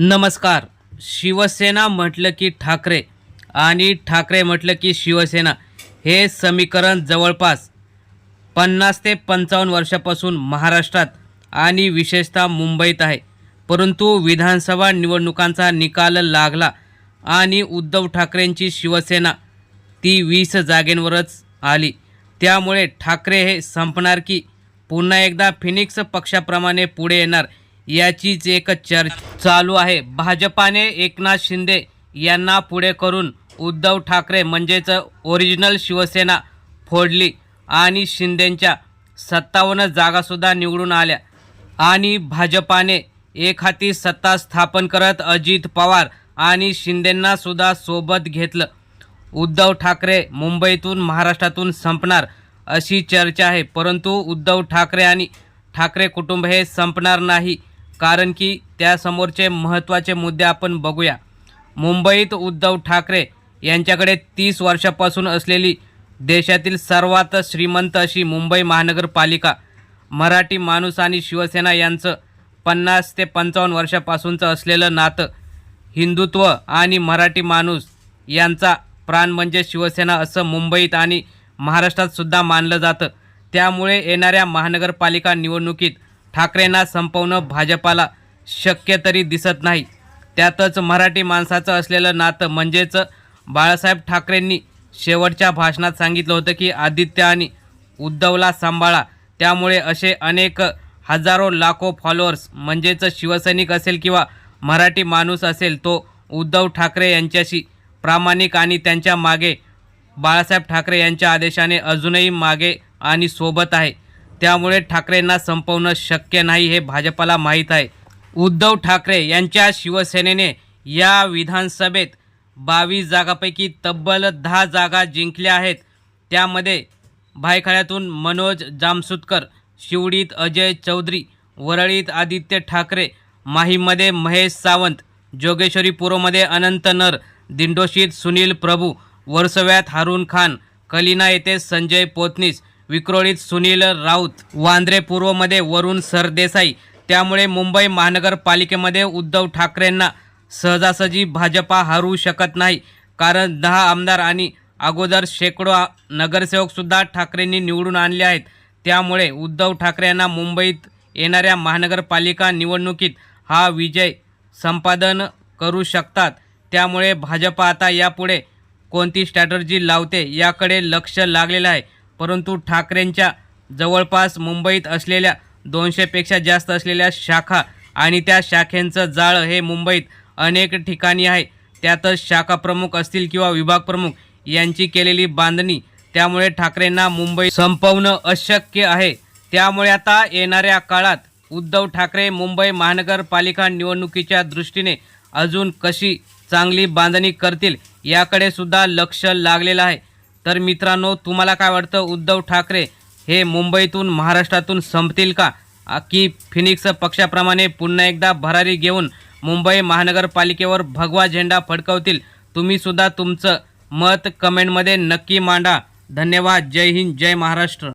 नमस्कार. शिवसेना म्हटलं की ठाकरे आणि ठाकरे म्हटलं की शिवसेना. हे समीकरण जवळपास पन्नास ते पंचावन्न वर्षापासून महाराष्ट्रात आणि विशेषतः मुंबईत आहे. परंतु विधानसभा निवडणुकांचा निकाल लागला आणि उद्धव ठाकरेंची शिवसेना ती वीस जागेंवरच आली. त्यामुळे ठाकरे हे संपणार की पुन्हा एकदा फिनिक्स पक्षाप्रमाणे पुढे येणार. याचीच एक चर्चा चालू आहे. भाजपाने एकनाथ शिंदे यांना पुढे करून उद्धव ठाकरे म्हणजेच ओरिजिनल शिवसेना फोडली आणि शिंदेंच्या सत्तावन्न जागासुद्धा निवडून आल्या. आणि भाजपाने एक हाती सत्ता स्थापन करत अजित पवार आणि शिंदेंना सुद्धा सोबत घेतलं. उद्धव ठाकरे मुंबईतून महाराष्ट्रातून संपणार अशी चर्चा आहे. परंतु उद्धव ठाकरे आणि ठाकरे कुटुंब हे संपणार नाही. कारण की त्यासमोरचे महत्त्वाचे मुद्दे आपण बघूया. मुंबईत उद्धव ठाकरे यांच्याकडे तीस वर्षापासून असलेली देशातील सर्वात श्रीमंत अशी मुंबई महानगरपालिका मराठी माणूस आणि शिवसेना यांचं पन्नास ते पंचावन्न वर्षापासूनचं असलेलं नातं हिंदुत्व आणि मराठी माणूस यांचा प्राण म्हणजे शिवसेना असं मुंबईत आणि महाराष्ट्रात सुद्धा मानलं जातं. त्यामुळे येणाऱ्या महानगरपालिका निवडणुकीत ठाकरेंना संपवणं भाजपाला शक्य तरी दिसत नाही. त्यातच मराठी माणसाचं असलेलं नातं म्हणजेच बाळासाहेब ठाकरेंनी शेवटच्या भाषणात सांगितलं होतं की आदित्य आणि उद्धवला सांभाळा. त्यामुळे असे अनेक हजारो लाखो फॉलोअर्स म्हणजेच शिवसैनिक असेल किंवा मराठी माणूस असेल तो उद्धव ठाकरे यांच्याशी प्रामाणिक आणि त्यांच्या मागे बाळासाहेब ठाकरे यांच्या आदेशाने अजूनही मागे आणि सोबत आहे. त्यामुळे ठाकरेंना संपवणं शक्य नाही हे भाजपाला माहीत आहे. उद्धव ठाकरे यांच्या शिवसेनेने या विधानसभेत बावीस जागापैकी तब्बल दहा जागा जिंकल्या आहेत. त्यामध्ये भायखळ्यातून मनोज जामसुतकर शिवडीत अजय चौधरी वरळीत आदित्य ठाकरे माहीमध्ये महेश सावंत जोगेश्वरी पूर्वमध्ये अनंत नर दिंडोशीत सुनील प्रभू वर्सव्यात हारून खान कलिना येथे संजय पोतनीस विक्रोळीत सुनील राऊत वांद्रे पूर्वमध्ये वरुण सरदेसाई त्यामुळे मुंबई महानगरपालिकेमध्ये उद्धव ठाकरेंना सहजासहजी भाजपा हरू शकत नाही. कारण दहा आमदार आणि अगोदर शेकडो नगरसेवकसुद्धा ठाकरेंनी निवडून आणले आहेत. त्यामुळे उद्धव ठाकरे यांना मुंबईत येणाऱ्या महानगरपालिका निवडणुकीत हा विजय संपादन करू शकतात. त्यामुळे भाजपा आता यापुढे कोणती स्ट्रॅटर्जी लावते याकडे लक्ष लागलेलं आहे. परंतु ठाकरेंच्या जवळपास मुंबईत असलेल्या दोनशेपेक्षा जास्त असलेल्या शाखा आणि त्या शाखेंचं जाळं हे मुंबईत अनेक ठिकाणी आहे. त्यातच शाखा प्रमुख असतील किंवा विभाग प्रमुख यांची केलेली बांधणी त्यामुळे ठाकरेंना मुंबई संपवणं अशक्य आहे. त्यामुळे आता येणाऱ्या काळात उद्धव ठाकरे मुंबई महानगरपालिका निवडणुकीच्या दृष्टीने अजून कशी चांगली बांधणी करतील याकडे सुद्धा लक्ष लागलेलं आहे. तर मित्रांनो तुम्हाला काय वाटतं? उद्धव ठाकरे हे मुंबईतून महाराष्ट्रातून संपतील का? की फिनिक्स पक्षाप्रमाणे पुन्हा एकदा भरारी घेऊन मुंबई महानगरपालिकेवर भगवा झेंडा फडकवतील? तुम्हीसुद्धा तुमचं मत कमेंटमध्ये नक्की मांडा. धन्यवाद. जय हिंद. जय महाराष्ट्र.